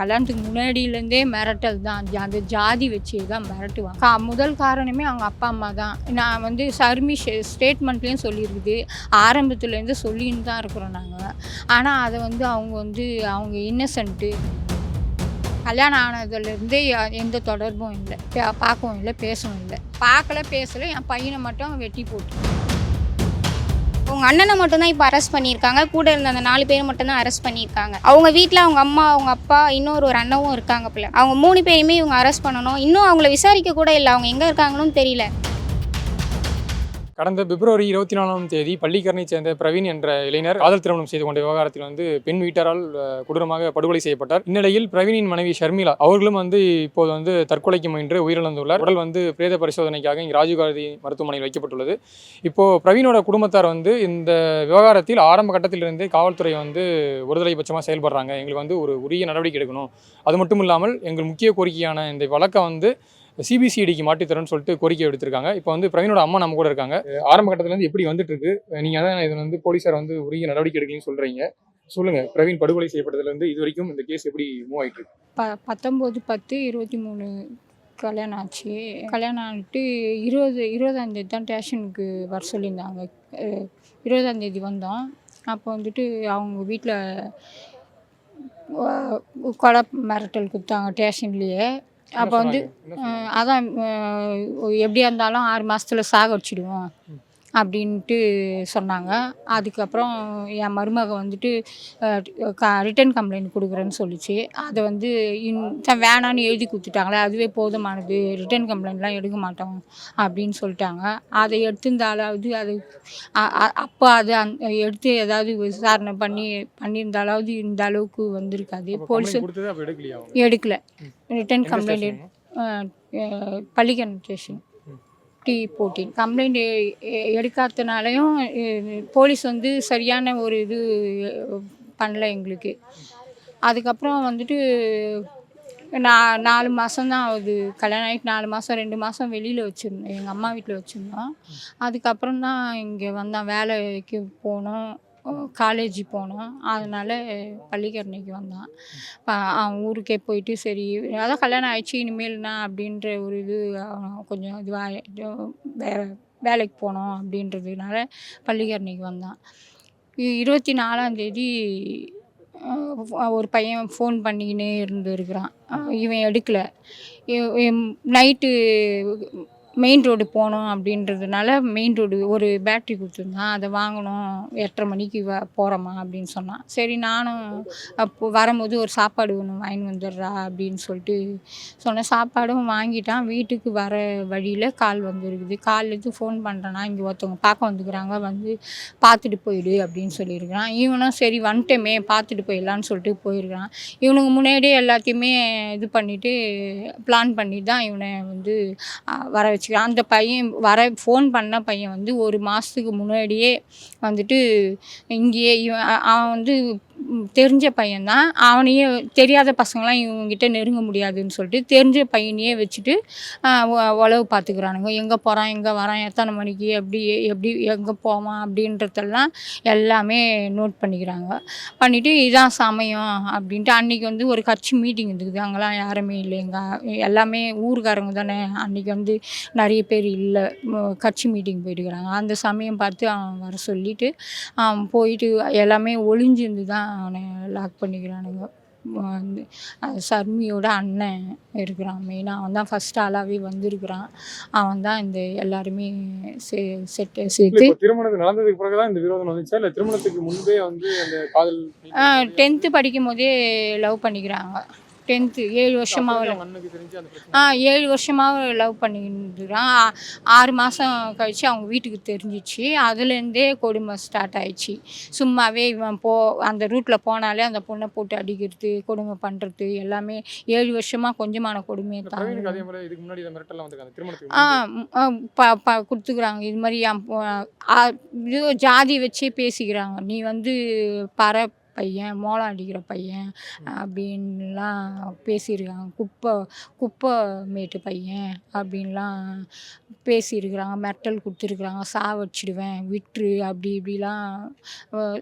கல்யாணத்துக்கு முன்னாடியிலேருந்தே மிரட்டல் தான். அந்த ஜாதி வச்சு தான் மிரட்டுவாங்க. கா முதல் காரணமே அவங்க அப்பா அம்மா தான். நான் வந்து சர்மி ஸ்டேட்மெண்ட்லேயும் சொல்லியிருக்குது. ஆரம்பத்துலேருந்து சொல்லின்னு தான் இருக்கிறோம் நாங்கள் ஆனால் அதை வந்து அவங்க வந்து அவங்க இன்னசென்ட்டு கல்யாணம் ஆனதுலேருந்து எந்த தொடர்பும் இல்லை. பார்க்கவும் இல்லை பேசவும் இல்லை. பார்க்கல பேசலை. என் பையனை மட்டும் வெட்டி போட்டு அவங்க அண்ணனை மட்டும்தான் இப்போ அரெஸ்ட் பண்ணியிருக்காங்க. கூட இருந்த அந்த நாலு பேர் மட்டும்தான் அரெஸ்ட் பண்ணியிருக்காங்க. அவங்க வீட்டில் அவங்க அம்மா அவங்க அப்பா இன்னொரு ஒரு அண்ணவும் இருக்காங்க பிள்ளை அவங்க மூணு பேரையுமே இவங்க அரெஸ்ட் பண்ணணும். இன்னும் அவங்கள விசாரிக்க கூட இல்லை. அவங்க எங்கே இருக்காங்கன்னு தெரியல. கடந்த பிப்ரவரி இருபத்தி நாலாம் தேதி பள்ளிக்கரணை சேர்ந்த பிரவீன் என்ற இளைஞர் காதல் திருமணம் செய்து கொண்ட விவகாரத்தில் வந்து பெண் வீட்டாரால் கொடூரமாக படுகொலை செய்யப்பட்டார். இந்நிலையில் பிரவீனின் மனைவி ஷர்மிளா அவர்களும் வந்து இப்போது வந்து தற்கொலைக்கு முயன்று உயிரிழந்துள்ளார். உடல் வந்து பிரேத பரிசோதனைக்காக இங்கே ராஜீவ்காந்தி மருத்துவமனையில் வைக்கப்பட்டுள்ளது. இப்போ பிரவீனோட குடும்பத்தார் வந்து இந்த விவகாரத்தில் ஆரம்ப கட்டத்திலிருந்தே காவல்துறை வந்து ஒருதலை பட்சமாக செயல்படுறாங்க. எங்களுக்கு வந்து ஒரு உரிய நடவடிக்கை எடுக்கணும். அது மட்டும் இல்லாமல் எங்கள் முக்கிய கோரிக்கையான இந்த வழக்கை வந்து சிபிசிஐடிக்கு மாற்றித்தரேன்னு சொல்லிட்டு கோரிக்கை எடுத்திருக்காங்க இப்போ வந்து பிரவீனோட அம்மா நம்ம கூட இருக்காங்க. ஆரம்ப கட்டத்துல இருந்து எப்படி வந்துட்டு இருக்கு நீங்க அதான் இதில் வந்து போலீசார் வந்து உரிய நடவடிக்கை எடுக்கலன்னு சொல்றீங்க. சொல்லுங்க பிரவீன் படுகொலை செய்யப்பட்டதுல இருந்து இது வரைக்கும் இந்த கேஸ் எப்படி மூவ் ஆயிட்டு இருக்கு? ப பத்தொம்போது பத்து இருபத்தி மூணு கல்யாணம் ஆச்சு. கல்யாணம் ஆகிட்டு இருபது இருபதாந்தேதி தான் ஸ்டேஷனுக்கு வர சொல்லியிருந்தாங்க. இருபதாந்தேதி வந்தோம். அப்போ வந்துட்டு அவங்க வீட்டில் கொலை மிரட்டல் கொடுத்தாங்க ஸ்டேஷன்லேயே. அப்போ வந்து அதான் எப்படியா இருந்தாலும் ஆறு மாதத்துல சாகடிச்சிடுவோம். அப்படின்ட்டு சொன்னாங்க. அதுக்கப்புறம் என் மருமக வந்துட்டு ரிட்டன் கம்ப்ளைண்ட் கொடுக்குறேன்னு சொல்லிச்சு. அதை வந்து இன் வேணான்னு எழுதி கொடுத்துட்டாங்களே அதுவே போதுமானது ரிட்டன் கம்ப்ளைண்ட்லாம் எடுக்க மாட்டோம் அப்படின்னு சொல்லிட்டாங்க. அதை எடுத்திருந்தாலாவது அது அப்போ அதை அந் எடுத்து ஏதாவது விசாரணை பண்ணி பண்ணியிருந்தாலாவது இந்த அளவுக்கு வந்திருக்காது. போலீஸ்? எடுக்கல. Written complaint? பள்ளிக்கரண் ஸ்டேஷன் டி போட்டின் கம்ப்ளைண்ட் எடுக்காதனாலையும் போலீஸ் வந்து சரியான ஒரு இது பண்ணல எங்களுக்கு. அதுக்கப்புறம் வந்துட்டு நான் நாலு மாதம் தான் ஆகுது. கல்யாணம் ஆகிட்டு நாலு மாதம் ரெண்டு மாதம் வெளியில் வச்சுருந்தேன் எங்கள் அம்மா வீட்டில் வச்சுருந்தோம். அதுக்கப்புறம் தான் இங்கே வந்தான் வேலைக்கு போனோம். காலேஜ் போனோம் அதனால் பள்ளிக்கரணைக்கு வந்தான். அவன் ஊருக்கே போயிட்டு சரி அதான் கல்யாணம் ஆயிடுச்சு இனிமேல்னா அப்படின்ற ஒரு இது கொஞ்சம் இதுவாக வே வேலைக்கு போனோம் அப்படின்றதுனால பள்ளிக்கரணைக்கு வந்தான். இருபத்தி நாலாந்தேதி ஒரு பையன் ஃபோன் பண்ணிக்கினே இருந்து இருக்கிறான் இவன் எடுக்கலை. நைட்டு மெயின் ரோடு போகணும் அப்படின்றதுனால மெயின் ரோடு ஒரு பேட்ரி கொடுத்துருந்தான் அதை வாங்கணும் எட்டரை மணிக்கு வ போகிறோமா அப்படின்னு சொன்னான். சரி நானும் அப்போ வரும்போது ஒரு சாப்பாடு ஒன்று வாங்கி வந்துடுறா அப்படின்னு சொல்லிட்டு சொன்னேன் சாப்பாடும் வாங்கிட்டான். வீட்டுக்கு வர வழியில் கால் வந்துருக்குது. கால்லேருந்து ஃபோன் பண்ணுறேன்னா இங்கே ஒருத்தவங்க பார்க்க வந்துக்கிறாங்க. வந்து பார்த்துட்டு போயிடு அப்படின்னு சொல்லியிருக்கிறான். இவனும் சரி வந்துட்டேமே பார்த்துட்டு போயிடலான்னு சொல்லிட்டு போயிருக்கிறான். இவனுக்கு முன்னாடியே எல்லாத்தையுமே இது பண்ணிவிட்டு பிளான் பண்ணி தான் இவனை வந்து வர வச்சு வச்சுக்கிறான் அந்த பையன் வர ஃபோன் பண்ண பையன் வந்து ஒரு மாதத்துக்கு முன்னாடியே வந்துட்டு இங்கேயே இவன் அவன் வந்து தெரிஞ்ச பையன்தான். அவனையே தெரியாத பசங்களாம் இவங்ககிட்ட நெருங்க முடியாதுன்னு சொல்லிட்டு தெரிஞ்ச பையனையே வச்சுட்டு உழவு பார்த்துக்கிறானுங்க. எங்கே போகிறான் எங்கே வரான் எத்தனை மணிக்கு எப்படி எப்படி எங்கே போவான் அப்படின்றதெல்லாம் எல்லாமே நோட் பண்ணிக்கிறாங்க. பண்ணிவிட்டு இதான் சமயம் அப்படின்ட்டு அன்றைக்கி வந்து ஒரு கட்சி மீட்டிங் இருந்துக்குது அங்கெல்லாம் யாருமே இல்லைங்க எல்லாமே ஊருக்காரங்க தானே. அன்றைக்கி வந்து நிறைய பேர் இல்லை. கட்சி மீட்டிங் போயிட்டுக்கிறாங்க. அந்த சமயம் பார்த்து அவன் வர சொல்லிவிட்டு அவன் போயிட்டு எல்லாமே ஒளிஞ்சிருந்து தான் அவனை லாக் பண்ணிக்கிறானுங்க. வந்து சர்மியோட அண்ணன் இருக்கிறான் மெயினாக அவன் தான் ஃபஸ்ட் ஆளாகவே வந்திருக்கிறான். அவன் தான் இந்த எல்லாருமே சே செட்டு சேர்த்து திருமணம் நடந்ததுக்கு பிறகுதான் இந்த விரோதம் வந்துச்சா? இல்ல திருமணத்துக்கு முன்பே வந்து அந்த காதல் டென்த்து படிக்கும் போதே லவ் பண்ணிக்கிறாங்க. டென்த்து ஏழு வருஷமாக ஆ ஏழு வருஷமாக லவ் பண்ணிருந்துறான் ஆறு மாதம் கழிச்சு அவங்க வீட்டுக்கு தெரிஞ்சிச்சு. அதுலேருந்தே கொடுமை ஸ்டார்ட் ஆயிடுச்சு. சும்மாவே இவன் போ அந்த ரூட்டில் போனாலே அந்த பொண்ணை போட்டு அடிக்கிறது கொடுமை பண்ணுறது எல்லாமே ஏழு வருஷமாக கொஞ்சமான கொடுமையை தான். ஆ கொடுத்துக்குறாங்க. இது மாதிரி இது ஜாதி வச்சே பேசிக்கிறாங்க. நீ வந்து பற பையன் மோளம் அடிக்கிற பையன் அப்படின்லாம் பேசியிருக்காங்க. குப்பை குப்பை மேட்டு பையன் அப்படின்லாம் பேசியிருக்கிறாங்க. மிரட்டல் கொடுத்துருக்குறாங்க. சாவடிச்சிடுவேன் விட்டுரு அப்படி இப்படிலாம்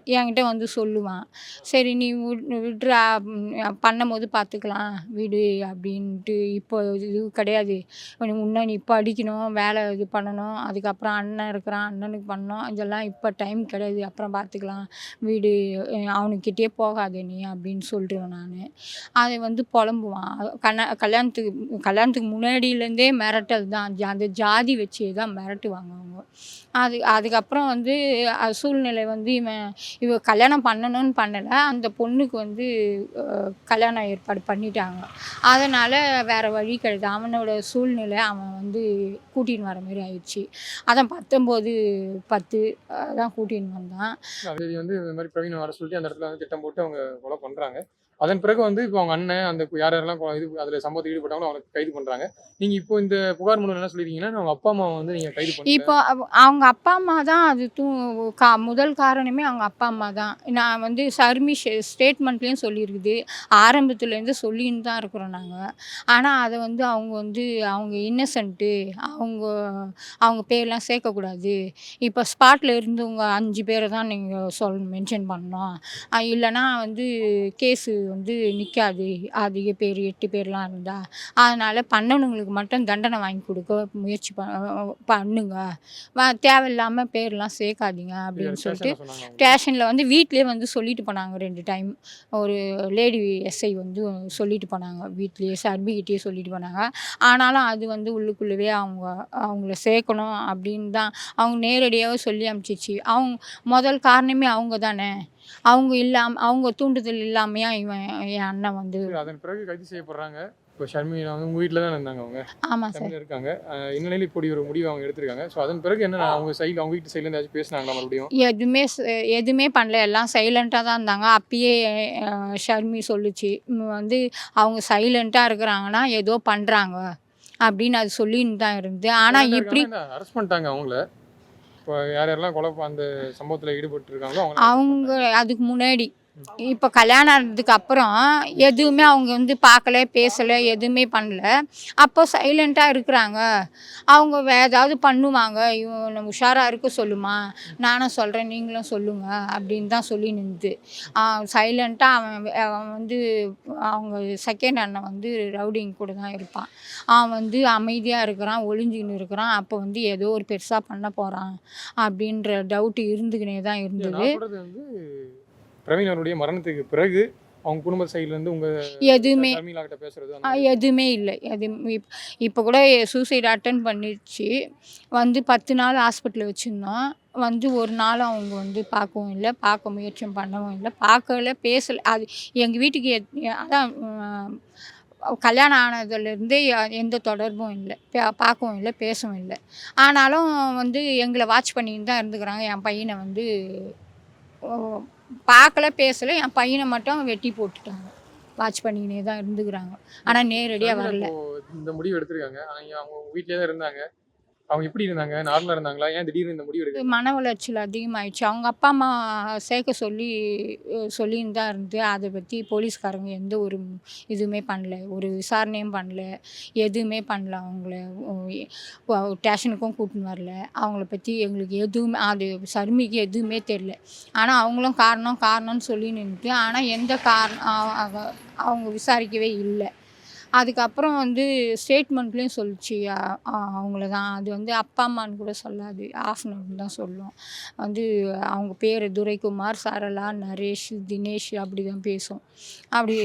என்கிட்ட வந்து சொல்லுவான். சரி நீ விட்- விட்றா ம், பண்ணும்போது பார்த்துக்கலாம் விடு அப்படின்ட்டு. இப்போ இது கிடையாது. இன்னும் நீ இப்போ அடிக்கணும் வேலை இது பண்ணணும். அதுக்கப்புறம் அண்ணன் இருக்கிறான் அண்ணனுக்கு பண்ணணும். இதெல்லாம் இப்போ டைம் கிடையாது. அப்புறம் பார்த்துக்கலாம் வீடு. அஹ் அவனுக்கிட்டே போகாத நீ அப்படின்னு சொல்லிடுவேன் நான். அதை வந்து புலம்புவான். கண்ண கல்யாணத்துக்கு கல்யாணத்துக்கு முன்னாடியிலேருந்தே மிரட்டல் தான். ஜா- அந்த ஜாதி வச்சே தான் மிரட்டுவாங்க அவங்க. அது அதுக்கப்புறம் வந்து சூழ்நிலை வந்து இவன் இவ கல்யாணம் பண்ணணும்னு பண்ணலை. அந்த பொண்ணுக்கு வந்து கல்யாணம் ஏற்பாடு பண்ணிட்டாங்க. அதனால் வேறு வழி கிடையாது. அவனோட சூழ்நிலை அவன் வந்து கூட்டின்னு வர மாதிரி ஆயிடுச்சு. அதான் பத்தொம்போது பத்து அதான் கூட்டின்னு வந்தான். வந்து இந்த மாதிரி பிரவீன் வர சொல்லிட்டு அந்த இடத்துல வந்து திட்டம் போட்டு அவங்க கொலை பண்ணுறாங்க அதன் பிறகு வந்து இப்போ அவங்க அண்ணன் அந்த யார் யாரெல்லாம் இது அதில் சம்பவத்தில் ஈடுபட்டாங்களோ அவங்களை கைது பண்ணுறாங்க நீங்கள் இப்போ இந்த புகார் மூலம் என்ன சொல்லியிருக்கீங்கன்னா அவங்க அப்பா அம்மா வந்து நீங்கள் கைது பண்ணி இப்போ அவங்க அப்பா அம்மா தான் அது தூ கா முதல் காரணமே அவங்க அப்பா அம்மா தான். நான் வந்து சர்மி ஸ்டேட்மெண்ட்லேயும் சொல்லியிருக்குது ஆரம்பத்துலேருந்து சொல்லின்னு தான் இருக்கிறோம் நாங்கள் ஆனால் அதை வந்து அவங்க வந்து அவங்க இன்னசென்ட்டு அவங்க அவங்க பேர்லாம் சேர்க்கக்கூடாது. இப்போ ஸ்பாட்டில் இருந்தவங்க அஞ்சு பேரை தான் நீங்கள் சொல் மென்ஷன் பண்ணணும். இல்லைன்னா வந்து கேஸு வந்து நிற்காது அதிக பேர் எட்டு பேர்லாம் இருந்தால் அதனால் பண்ணவங்களுக்கு மட்டும் தண்டனை வாங்கி கொடுக்க முயற்சி பண்ணுங்க. வ- தேவையில்லாமல் பேர்லாம் சேர்க்காதீங்க அப்படின்னு சொல்லிட்டு. ஸ்டேஷனில் வந்து வீட்டிலே வந்து சொல்லிட்டு போனாங்க ரெண்டு டைம். ஒரு லேடி எஸ்ஐ வந்து சொல்லிட்டு போனாங்க. வீட்லேயே சர்பிகிட்டே சொல்லிட்டு போனாங்க. ஆனாலும் அது வந்து உள்ளுக்குள்ளவே அவங்க அவங்கள சேர்க்கணும் அப்படின்னு தான் அவங்க நேரடியாகவே சொல்லி அனுப்பிச்சிச்சு. அவங்க முதல் காரணமே அவங்க தானே. அவங்க இல்லாம அவங்க தூண்டுதல் இல்லாமையா இவன் என் அண்ணன் வந்து அதன் பிறகு கைது செய்யப்படுறாங்க. இப்போ ஷர்மிளா வந்து உங்க வீட்டில் தான் இருந்தாங்க அவங்க. ஆமாம் சார். இருக்காங்க. இந்நிலையில் இப்படி ஒரு முடிவு அவங்க எடுத்திருக்காங்க. ஸோ அதன் பிறகு என்ன அவங்க சைடில் அவங்க வீட்டு சைட்ல ஏதாச்சும் பேசினாங்களா மறுபடியும்? எதுவுமே எதுவுமே பண்ணல. எல்லாம் சைலண்ட்டாக தான் இருந்தாங்க. அப்பயே ஷர்மி சொல்லுச்சு வந்து அவங்க சைலண்ட்டாக இருக்கிறாங்கன்னா ஏதோ பண்ணுறாங்க அப்படின்னு அது சொல்லின்னு தான் இருந்து ஆனால் இப்படி அரெஸ்ட் பண்ணிட்டாங்க அவங்கள? இப்போ யார் யாரெல்லாம் கொலை அந்த சம்பவத்தில் ஈடுபட்டு இருக்காங்களோ அவங்க அவங்க அதுக்கு முன்னாடி. இப்போ கல்யாணம் ஆனதுக்கு அப்புறம் எதுவுமே அவங்க வந்து பார்க்கல பேசலை எதுவுமே பண்ணல. அப்போ சைலண்ட்டாக இருக்கிறாங்க. அவங்க ஏதாவது பண்ணுவாங்க. இவன் உஷாராக இருக்க சொல்லுமா? நானும் சொல்கிறேன் நீங்களும் சொல்லுங்க அப்படின்னு தான் சொல்லி நின்றுது சைலண்ட்டாக அவன் அவன் வந்து அவங்க செகண்ட் அண்ணன் வந்து ரவுடிங் கூட தான் இருப்பான். அவன் வந்து அமைதியாக இருக்கிறான் ஒளிஞ்சுக்கின்னு இருக்கிறான். அப்போ வந்து ஏதோ ஒரு பெருசாக பண்ண போகிறான் அப்படின்ற டவுட் இருந்துக்கினே தான் இருந்தது. நான் சொல்றது வந்து பிரவீன் அவருடைய மரணத்துக்கு பிறகு அவங்க குடும்ப சைடுல இருந்து உங்க எதுவுமே பேசுறது எதுவுமே இல்லை. எது இப் இப்போ கூட சூசைட் அட்டன் பண்ணிடுச்சு வந்து பத்து நாள் ஹாஸ்பிட்டலில் வச்சுருந்தோம் வந்து ஒரு நாள் அவங்க வந்து பார்க்கவும் இல்லை பார்க்க முயற்சியும் பண்ணவும் இல்லை பார்க்கல பேசலை. அது எங்கள் வீட்டுக்கு எத்- அதான் கல்யாணம் ஆனதுலேருந்தே எந்த தொடர்பும் இல்லை. பார்க்கவும் இல்லை பேசவும் இல்லை. ஆனாலும் வந்து எங்களை வாட்ச் பண்ணின்னு தான் இருந்துக்கிறாங்க. என் பையனை வந்து பார்க்கல பேசலை என் பையனை மட்டும் வெட்டி போட்டுட்டாங்க. வாட்ச் பண்ணிக்கினே தான் இருந்துக்கிறாங்க. ஆனால் நேரடியாக வரல. இந்த முடிவு எடுத்திருக்காங்க. அவங்க வீட்லயே தான் இருந்தாங்க. அவங்க எப்படி இருந்தாங்க? நார்மலா இருந்தாங்களா? ஏன் திடீர்னு இந்த முடிவு எடுக்க மன உளைச்சல் அதிகமாயிடுச்சு. அவங்க அப்பா அம்மா சேர்க்க சொல்லி அஹ், சொல்லின்னு தான் இருந்து அதை பற்றி போலீஸ்காரங்க எந்த ஒரு இதுவுமே பண்ணல. ஒரு விசாரணையும் பண்ணல. எதுவுமே பண்ணல அவங்கள. ஸ்டேஷனுக்கும் கூட்டின்னு வரல. அவங்கள பற்றி எங்களுக்கு எதுவுமே அது சருமிக்கு எதுவுமே தெரில ஆனால் அவங்களும் காரணம் காரணம்னு சொல்லி நின்றுட்டு ஆனால் எந்த காரணம் அவங்க விசாரிக்கவே இல்லை. அதுக்கப்புறம் வந்து ஸ்டேட்மெண்ட்லேயும் சொல்லிச்சு அவங்கள தான் அது வந்து அப்பா அம்மான்னு கூட சொல்லாது. ஆஃப்னு தான் சொல்லும். வந்து அவங்க பேர் துரைக்குமார் சரளா நரேஷ் தினேஷ் அப்படி தான் பேசும். அப்படி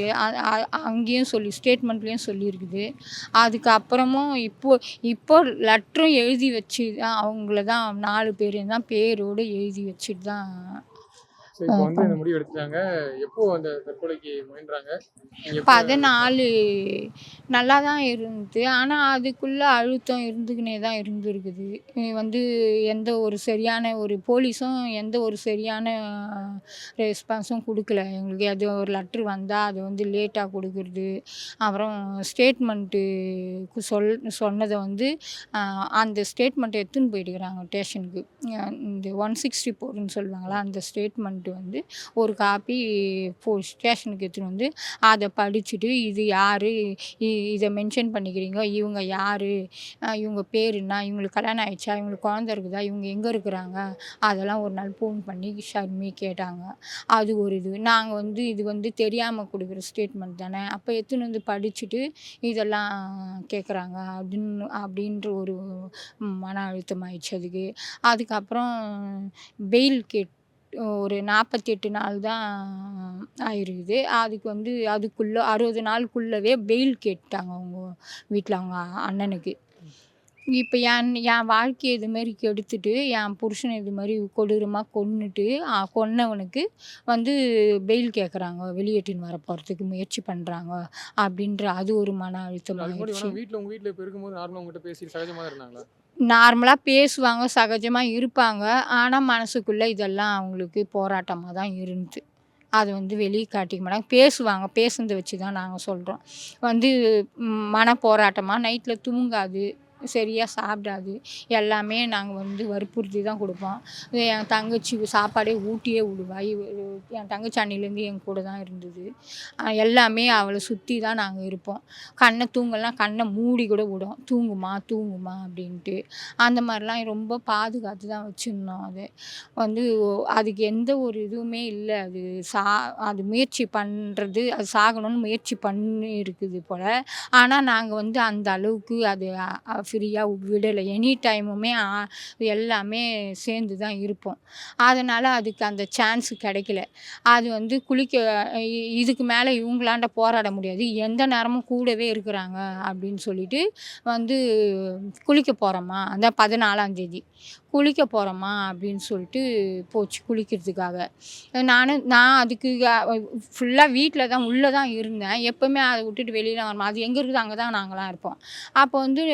அங்கேயும் சொல்லி ஸ்டேட்மெண்ட்லேயும் சொல்லியிருக்குது. அதுக்கப்புறமும் இப்போ இப்போ லெட்டரும் எழுதி வச்சு தான் அவங்கள தான் நாலு பேர் தான் பேரோடு எழுதி வச்சுட்டு தான் இப்போ வந்து இந்த முடிவு எடுத்துட்டாங்க. எப்போ அந்த தற்கொலைக்கு முயன்றாங்க? நீங்க எப்போ- பதினாலு நல்லா தான் இருந்தது. ஆனால் அதுக்குள்ளே அழுத்தம் இருந்துக்கினே தான் இருந்திருக்குது. வந்து எந்த ஒரு சரியான ஒரு போலீஸும் எந்த ஒரு சரியான ரெஸ்பான்ஸும் கொடுக்கல. எங்களுக்கு அது ஒரு லெட்ரு வந்தால் அது வந்து லேட்டாக கொடுக்குறது. அப்புறம் ஸ்டேட்மெண்ட்டு சொல் சொன்னதை வந்து அந்த ஸ்டேட்மெண்ட்டை எடுத்துன்னு போயிட்டுக்கிறாங்க ஸ்டேஷனுக்கு. இந்த ஒன் சிக்ஸ்டி ஃபோர்னு சொல்லுவாங்களா அந்த ஸ்டேட்மெண்ட்டு சொல்லிட்டு வந்து ஒரு காப்பி போ ஸ்டேஷனுக்கு எடுத்துகிட்டு வந்து அதை படிச்சுட்டு இது யார்? இதை மென்ஷன் பண்ணிக்கிறீங்க? இவங்க யார்? இவங்க பேர் என்ன? இவங்களுக்கு கல்யாணம் ஆயிடுச்சா? இவங்களுக்கு குழந்த இருக்குதா? இவங்க எங்கே இருக்கிறாங்க? அதெல்லாம் ஒரு நாள் ஃபோன் பண்ணி ஷர்மி கேட்டாங்க. அது ஒரு இது. நாங்கள் வந்து இது வந்து தெரியாமல் கொடுக்குற ஸ்டேட்மெண்ட் தானே? அப்போ எடுத்துன்னு வந்து படிச்சுட்டு இதெல்லாம் கேட்குறாங்க அப்படின்னு அப்படின்ற ஒரு மன அழுத்தம் ஆயிடுச்சு அதுக்கு. அதுக்கப்புறம் பெயில் கேட் ஒரு நாற்பத்தெட்டு நாள் தான் ஆயிருக்குது அதுக்கு வந்து அதுக்குள்ளே அறுபது நாளுக்குள்ளவே பெயில் கேட்டாங்க அவங்க வீட்டில் அவங்க அண்ணனுக்கு. இப்போ என் என் வாழ்க்கையை இது மாதிரி கெடுத்துட்டு என் புருஷனை இது மாதிரி கொடூரமாக கொன்னுட்டு கொன்னவனுக்கு வந்து பெயில் கேட்குறாங்க வெளியேற்றின்னு வர போகிறதுக்கு முயற்சி பண்ணுறாங்க அப்படின்ற அது ஒரு மன அழுத்தம் வீட்டில் உங்கள் வீட்டில் இப்போ இருக்கும்போது நார்மலாக உங்ககிட்ட பேசி சகஜமாக இருந்தாங்களா? நார்மலாக பேசுவாங்க சகஜமாக இருப்பாங்க. ஆனால் மனசுக்குள்ளே இதெல்லாம் அவங்களுக்கு போராட்டமாக தான் இருந்துச்சு அது வந்து வெளியே காட்டிக்க மாட்டாங்க. பேசுவாங்க. பேசுனதை வச்சு தான் நாங்கள் சொல்கிறோம் வந்து மன போராட்டமாக நைட்டில் தூங்காது. சரியாக சாப்பிடாது. எல்லாமே நாங்கள் வந்து வற்புறுத்தி தான் கொடுப்போம். என் தங்கச்சி சாப்பாடே ஊட்டியே விடுவா. என் தங்கச்சி அன்னிலேருந்து என் கூட தான் இருந்தது. எல்லாமே அவளை சுற்றி தான் நாங்கள் இருப்போம். கண்ணை தூங்கலாம் கண்ணை மூடி கூட விடும். தூங்குமா தூங்குமா அப்படின்ட்டு. அந்த மாதிரிலாம் ரொம்ப பாதுகாத்து தான் வச்சுருந்தோம் அது. வந்து அதுக்கு எந்த ஒரு இதுவுமே இல்லை. அது சா அது முயற்சி பண்ணுறது அது சாகணும்னு முயற்சி பண்ணி இருக்குது போல். ஆனால் நாங்கள் வந்து அந்த அளவுக்கு அது ஃப்ரீயாக விடலை. எனி டைமுமே எல்லாமே சேர்ந்து தான் இருப்போம். அதனால் அதுக்கு அந்த சான்ஸ் கிடைக்கல. அது வந்து குளிக்க இதுக்கு மேலே இவங்களாண்ட போராட முடியாது. எந்த நேரமும் கூடவே இருக்கிறாங்க அப்படின்னு சொல்லிட்டு வந்து குளிக்க போகிறோமா அந்த பதினாலாம் தேதி. குளிக்க போகிறோமா அப்படின்னு சொல்லிட்டு போச்சு குளிக்கிறதுக்காக. நானும் நான் அதுக்கு ஃபுல்லாக வீட்டில் தான் உள்ளே தான் இருந்தேன். எப்போவுமே அதை விட்டுட்டு வெளியில் வரமா அது எங்கே இருக்குது அங்கே தான் நாங்களாம் இருப்போம். அப்போ வந்து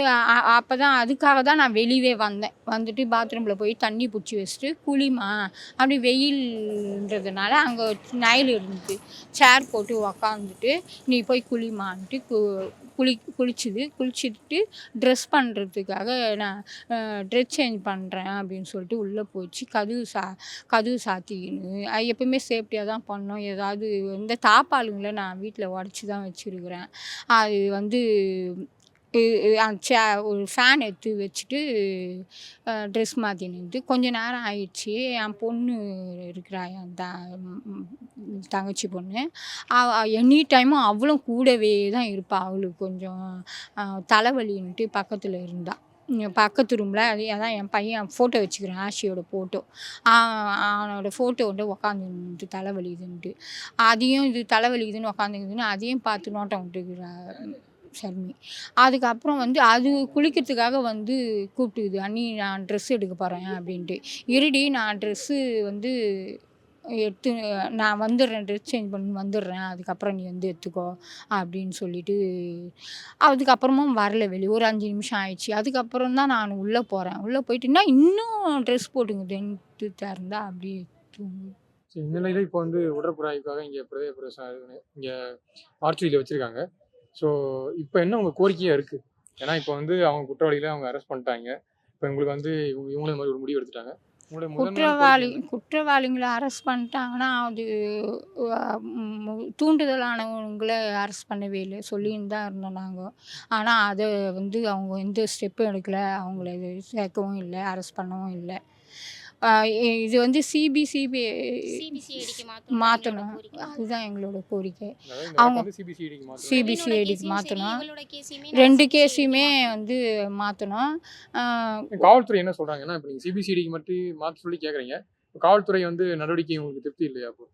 அப்போ தான் அதுக்காக தான் நான் வெளியவே வந்தேன். வந்துட்டு பாத்ரூமில் போய் தண்ணி பிடிச்சி வச்சுட்டு குளிமா அப்படி வெயில்ன்றதுனால அங்கே நயல் இருந்துச்சு சேர் போட்டு உக்காந்துட்டு நீ போய் குளிமான்ட்டு கு குளி குளிச்சுது குளிச்சுட்டு ட்ரெஸ் பண்ணுறதுக்காக நான் ட்ரெஸ் சேஞ்ச் பண்ணுறேன் அப்படின்னு சொல்லிட்டு உள்ளே போச்சு. கதவு சா கதவு சாத்திக்கின்னு அது எப்பவுமே சேஃப்டியாக தான் பண்ணோம். ஏதாவது இந்த தாப்பாளுங்களை நான் வீட்டில் உடச்சி தான் வச்சுருக்குறேன். அது வந்து சே ஒரு ஃபேன் எடுத்து வச்சுட்டு ட்ரெஸ் மாற்றி நின்று கொஞ்ச நேரம் ஆயிடுச்சு. என் பொண்ணு இருக்கிறா என் த தங்கச்சி பொண்ணு. எனி டைமும் அவளும் கூடவே தான் இருப்பாள் அவளுக்கு கொஞ்சம் தலைவலின்ட்டு பக்கத்தில் இருந்தாள் பக்கத்து ரூமில் அது அதான் என் பையன் ஃபோட்டோ வச்சுக்கிறேன் ஆஷியோட ஃபோட்டோ அவனோட ஃபோட்டோ வந்து உக்காந்துட்டு தலைவலிக்குதுன்ட்டு அதையும் இது தலைவலிக்குதுன்னு உக்காந்துக்குதுன்னு அதையும் பார்த்து நோட்டம் விட்டுக்கிறா ஷர்மி அதுக்கப்புறம் வந்து அது குளிக்கிறதுக்காக வந்து கூப்பிட்டுக்குது அண்ணி நான் ட்ரெஸ் எடுக்க போகிறேன் அப்படின்ட்டு. இருடி நான் ட்ரெஸ்ஸு வந்து எடுத்து நான் வந்துடுறேன் ட்ரெஸ் சேஞ்ச் பண்ணி வந்துடுறேன். அதுக்கப்புறம் நீ வந்து எடுத்துக்கோ அப்படின்னு சொல்லிட்டு அதுக்கப்புறமும் வரல வெளியே ஒரு அஞ்சு நிமிஷம் ஆயிடுச்சு. அதுக்கப்புறம் தான் நான் உள்ளே போகிறேன் உள்ளே போயிட்டுன்னா இன்னும் ட்ரெஸ் போட்டுங்குதுன்ட்டு திறந்தா அப்படியே தூங்கு. இந்த நிலையில் இப்போ வந்து உடற்புறாய்க்காக இங்கே பிரதேச பிரதேசம் இங்கே ஆர்ச்சுரியில் வச்சுருக்காங்க. ஸோ இப்போ என்ன உங்கள் கோரிக்கையாக இருக்குது ஏன்னா இப்போ வந்து அவங்க குற்றவாளிகளை அவங்க அரெஸ்ட் பண்ணிட்டாங்க. இப்போ உங்களுக்கு வந்து இவங்க இவங்களும் இந்த மாதிரி ஒரு முடிவு எடுத்துட்டாங்க. குற்றவாளி? குற்றவாளிகளை அரெஸ்ட் பண்ணிட்டாங்கன்னா அது தூண்டுதலானவங்களை அரெஸ்ட் பண்ணவே இல்லை. சொல்லின்னு தான் இருந்தோம் நாங்கள் ஆனால் அதை வந்து அவங்க எந்த ஸ்டெப்பும் எடுக்கலை. அவங்கள இது சேர்க்கவும் இல்லை அரெஸ்ட் பண்ணவும் இல்லை. இது வந்து சிபிசிபி சிபிசிஐடிக்கு மாற்றணும் அதுதான் எங்களோட கோரிக்கை. அவங்க- சிபிசிஐடிக்கு மாற்றணும் சிபிசிஐடிக்கு மாற்றணும் ரெண்டு கேஸையுமே வந்து மாற்றணும் காவல்துறை என்ன சொல்றாங்க ஏன்னா இப்போ நீங்கள் சிபிசிஐடிக்கு மட்டும் மாற்ற சொல்லி கேட்குறீங்க காவல்துறை வந்து நடவடிக்கை உங்களுக்கு திருப்தி இல்லையா அப்போ?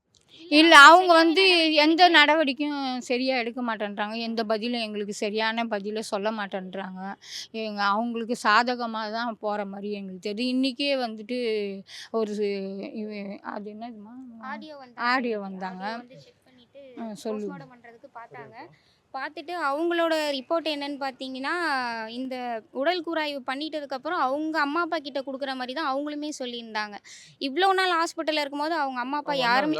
இல்லை அவங்க வந்து எந்த நடவடிக்கையும் சரியாக எடுக்க மாட்டேன்றாங்க. எந்த பதிலும் எங்களுக்கு சரியான பதிலை சொல்ல மாட்டேன்றாங்க. எங்க அவங்களுக்கு சாதகமாக தான் போகிற மாதிரி எங்களுக்கு தெரியுது. இன்றைக்கே வந்துட்டு ஒரு அது என்னதுமா ஆடியோ ஆடியோ வந்தாங்க. வந்து பார்த்துட்டு அவங்களோட ரிப்போர்ட் என்னன்னு பார்த்தீங்கன்னா இந்த உடல் கூராய்வு பண்ணிட்டதுக்கப்புறம் அவங்க அம்மா அப்பா கிட்ட கொடுக்குற மாதிரி தான் அவங்களுமே சொல்லியிருந்தாங்க. இவ்வளோ நாள் ஹாஸ்பிட்டலில் இருக்கும்போது அவங்க அம்மா அப்பா யாருமே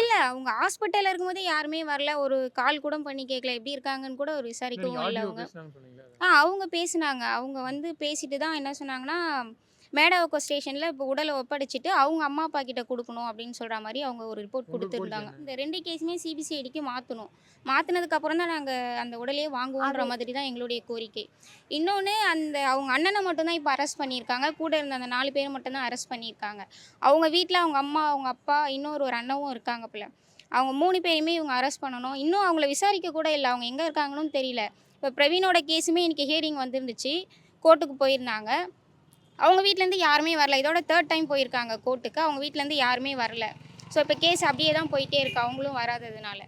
இல்லை அவங்க ஹாஸ்பிட்டலில் இருக்கும்போது யாருமே வரல. ஒரு கால் கூட பண்ணி கேட்கல எப்படி இருக்காங்கன்னு கூட ஒரு விசாரிக்கவும் இல்லை அவங்க. ஆ அவங்க பேசுனாங்க. அவங்க வந்து பேசிட்டு தான் என்ன சொன்னாங்கன்னா மேடவாக்கோ ஸ்டேஷனில் இப்போ உடலை ஒப்படைச்சிட்டு அவங்க அம்மா அப்பா கிட்ட கொடுக்கணும் அப்படின்னு சொல்கிற மாதிரி அவங்க ஒரு ரிப்போர்ட் கொடுத்துருந்தாங்க. இந்த ரெண்டு கேஸுமே சிபிசிஐடிக்கு மாற்றணும் மாற்றினதுக்கப்புறம் தான் நாங்கள் அந்த உடலையே வாங்குவோன்ற மாதிரி தான் எங்களுடைய கோரிக்கை. இன்னொன்று அந்த அவங்க அண்ணனை மட்டும்தான் இப்போ அரெஸ்ட் பண்ணியிருக்காங்க. கூட இருந்த அந்த நாலு பேர் மட்டும்தான் அரெஸ்ட் பண்ணியிருக்காங்க. அவங்க வீட்டில் அவங்க அம்மா அவங்க அப்பா இன்னொரு ஒரு அண்ணவும் இருக்காங்க போல. அவங்க மூணு பேரையுமே இவங்க அரெஸ்ட் பண்ணணும். இன்னும் அவங்கள விசாரிக்க கூட இல்லை. அவங்க எங்கே இருக்காங்கன்னு தெரியல. இப்போ பிரவீனோட கேஸுமே இன்றைக்கி ஹியரிங் வந்துருந்துச்சு. கோர்ட்டுக்கு போயிருந்தாங்க. அவங்க வீட்டிலேருந்து யாருமே வரல. இதோட தேர்ட் டைம் போயிருக்காங்க கோர்ட்டுக்கு அவங்க வீட்டிலேருந்து யாருமே வரல. ஸோ இப்போ கேஸ் அப்படியே தான் போயிட்டே இருக்கு. அவங்களும் வராததுனால.